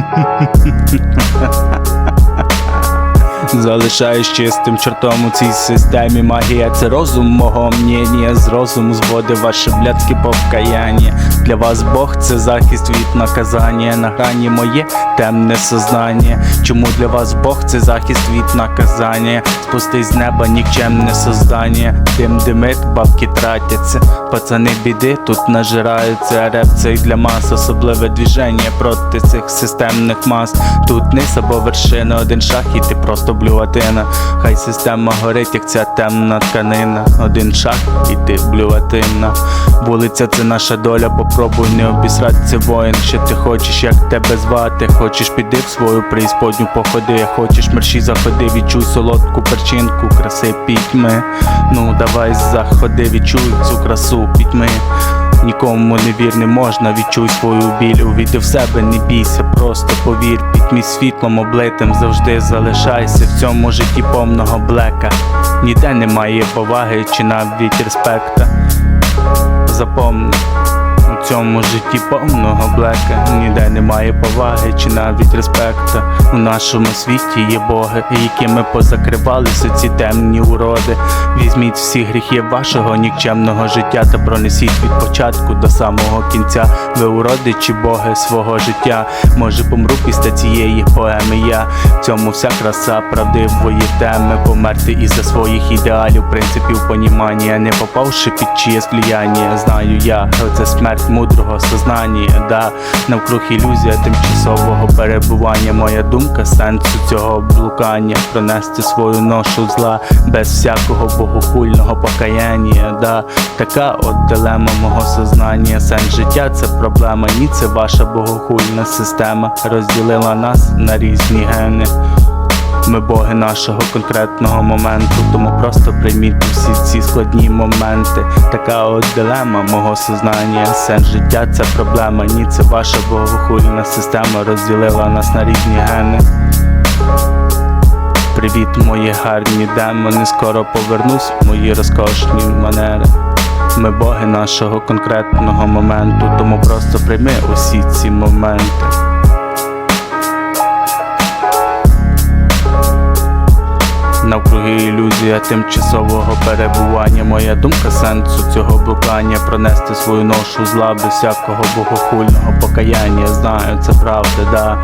ha Залишаюсь чистим чортом у цій системі магія. Це розум мого мнення З розуму зводив ваше блядське покаяння Для вас Бог це захист від наказання. На грані моє темне сознання. Чому для вас Бог це захист від наказання? Спустись з неба нікчемне создання. Дим димит, бабки тратяться. Пацани біди тут нажираються. Реп це для мас Особливе движення проти цих системних мас. Тут низ або вершина, один шаг і ти просто блюватина. Хай система горить, як ця темна тканина. Один шаг і ти блюватина. Вулиця це наша доля, попробуй не обісратися воїн. Що ти хочеш, як тебе звати? Хочеш піди в свою преісподню походи. Хочеш мерші заходи, відчуй солодку перчинку. Краси пітьми. Ну давай заходи, відчуй цю красу пітьми Нікому не вір, не можна, відчуй свою біль, увійди в себе, не бійся, просто повір, пітьмі світлом облитим завжди залишайся в цьому житті повного блека. Ніде немає поваги чи навіть респекта. Запомни, у цьому житті повного блека ніде немає поваги чи навіть респекта. У нашому світі є боги, якими позакривалися ці темні уроди. Візьміть всі гріхи вашого нікчемного життя та пронесіть від початку до самого кінця. Ви уроди чи боги свого життя. Може помру після цієї поеми. Я в цьому вся краса правдивої теми. Померти із-за своїх ідеалів, принципів понімання, не попавши під чиєсь влияння. Знаю я, це смерть мудрого сознання. Да, навкруг ілюзія тимчасового перебування. Моя думка сенсу цього блукання. Пронести свою ношу зла без всякого богохульного покаяння. Да, така от дилема мого сознання. Сенс життя це проблема, ні, це ваша богохульна система. Розділила нас на різні гени. Ми боги нашого конкретного моменту, тому просто прийміть всі ці складні моменти. Така от дилема мого сознання. Сенс життя це проблема, ні, це ваша богохульна система розділила нас на різні гени. Привіт, мої гарні демони, скоро повернусь, в мої розкошні манери. Ми боги нашого конкретного моменту, тому просто прийми усі ці моменти. Навкруги ілюзія тимчасового перебування. Моя думка сенсу цього блукання пронести свою ношу зла без всякого богохульного покаяння. Знаю, це правда, да.